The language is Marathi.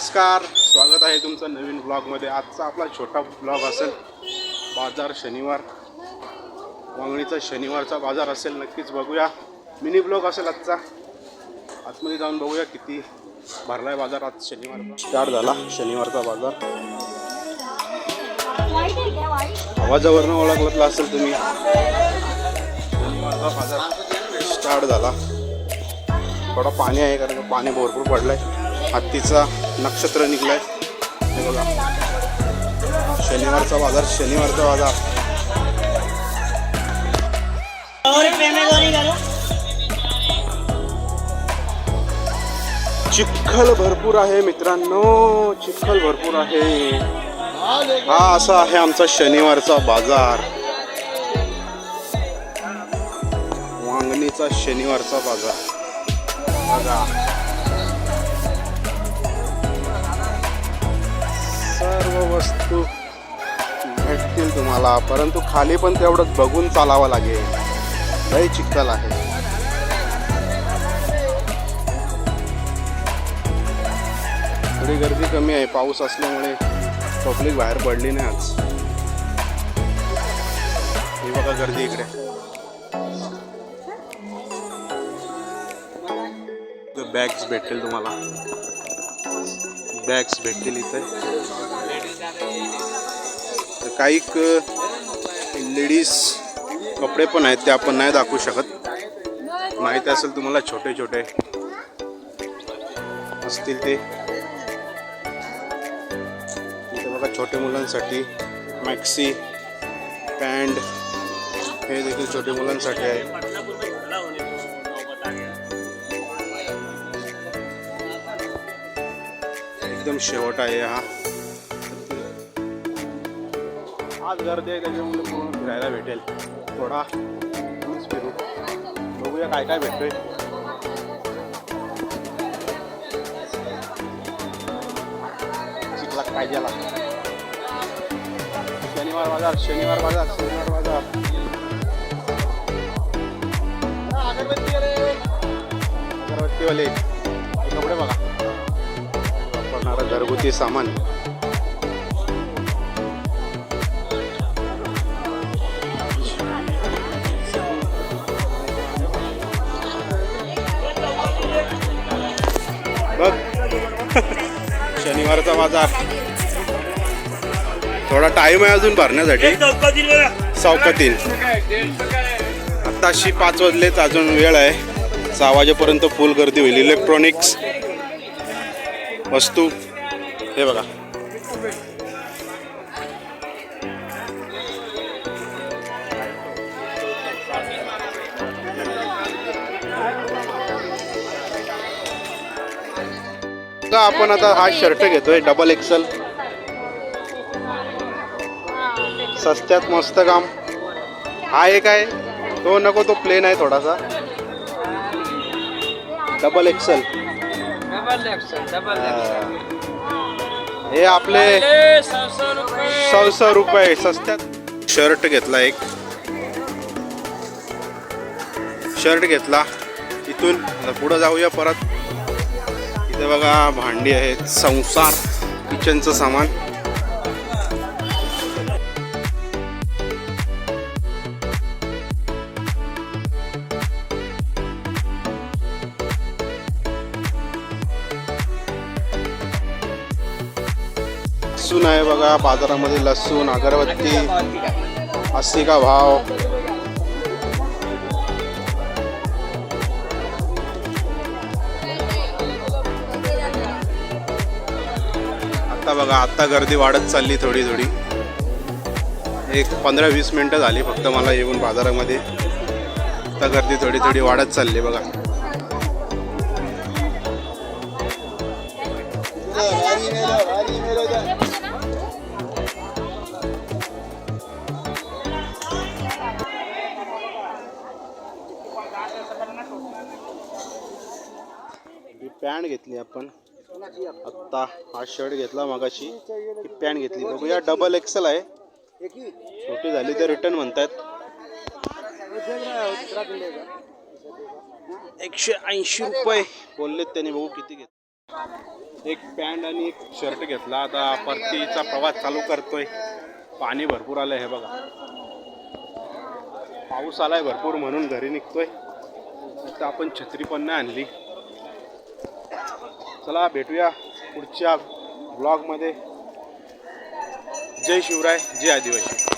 नमस्कार स्वागत आहे तुमचं नवीन ब्लॉगमध्ये आजचा आपला छोटा ब्लॉग असेल बाजार शनिवार. वांगणीचा शनिवारचा बाजार असेल नक्कीच बघूया. मिनी ब्लॉग असेल आजचा. आतमध्ये जाऊन बघूया किती भरलाय बाजार आज शनिवार. स्टार्ट झाला शनिवारचा बाजार. आवाजावरनं ओळखलं असेल तुम्ही. शनिवारचा बाजार स्टार्ट झाला. थोडं पाणी आहे कारण का पाणी भरपूर पडलं आहे हत्तीचा नक्षत्र निघलाय. आहे बघा. शनिवारचा बाजार शनिवारचा बाजार. चिखल भरपूर आहे मित्रांनो चिखल भरपूर आहे. हा असा आहे आमचा शनिवारचा बाजार. वांगणीचा शनिवारचा बाजार. बघा. सर्व वस्तू भेटतील तुम्हाला. परंतु खाली पण तेवढंच बघून चालावं लागेल. लय चिखल आहे. थोडी गर्दी कमी आहे. पाऊस असल्यामुळे पब्लिक बाहेर पडली नाही आज. ही बघा गर्दी इकडे. बॅग्स भेटतील तुम्हाला. बॅग्स भेटतील इथे. तर काही लेडीज कपडे पण आहेत ते आपण नाही दाखवू शकत. माहिती असेल तुम्हाला छोटे छोटे. असतील ते. बघा छोट्या मुलांसाठी मॅक्सी पॅन्ट हे देखील छोट्या मुलांसाठी आहे. एकदम शेवट आहे हा. आज गर्दी आहे त्याच्यामुळे पूर्ण फिरायला भेटेल. थोडा फिरू बघूया काय काय भेटतोय. चिखलात काय शनिवार बाजार शनिवार बाजार शनिवार बाजार. अगरबत्तीवाले कपडे बघा. वापरणारा घरगुती सामान. शनिवारचा बाजार थोडा टाइम आहे अजून भरण्यासाठी. चौकातील आत्ताशी पाच वाजलेच अजून वेळ आहे. सहा वाजेपर्यंत फुल गर्दी होईल. इलेक्ट्रॉनिक्स वस्तू हे बघा. का आपण आता हा शर्ट घेतोय डबल एक्सल सस्त्यात मस्त काम. हा एक आहे तो नको तो प्लेन आहे थोडासा. डबल एक्सल हे. आपले सौ सौ रुपये. सस्त्यात. शर्ट घेतला एक. शर्ट घेतला. इथून पुढं जाऊया परत. ते बघा भांडी आहेत संसार किचनचं सामान. लसूण आहे बघा बाजारामध्ये लसूण अगरबत्ती अस्सी का भाव. आता बघा आत्ता गर्दी वाढत चालली थोडी थोडी. एक पंधरा वीस मिनटं झाली फक्त मला येऊन बाजारामध्ये. आता गर्दी थोडी थोडी वाढत चालली बघा. पॅन्ट घेतली आपण. आत्ता हा शर्ट घेतला मगाशी ही पॅन्ट घेतली. बघूया डबल एक्सेल आहे. छोटी झाली तर रिटर्न म्हणतात एकशे ऐंशी रुपये बोललेत त्यांनी बघू किती घेत एक पॅन्ट आणि एक शर्ट घेतला. आता परतीचा प्रवास चालू करतोय. पाणी भरपूर आलं हे बघा. पाऊस आलाय भरपूर म्हणून घरी निघतोय. आता आपण छत्री पण नाही आणली. चला भेटूया पुढच्या ब्लॉगमध्ये जय शिवराय जय आदिवासी.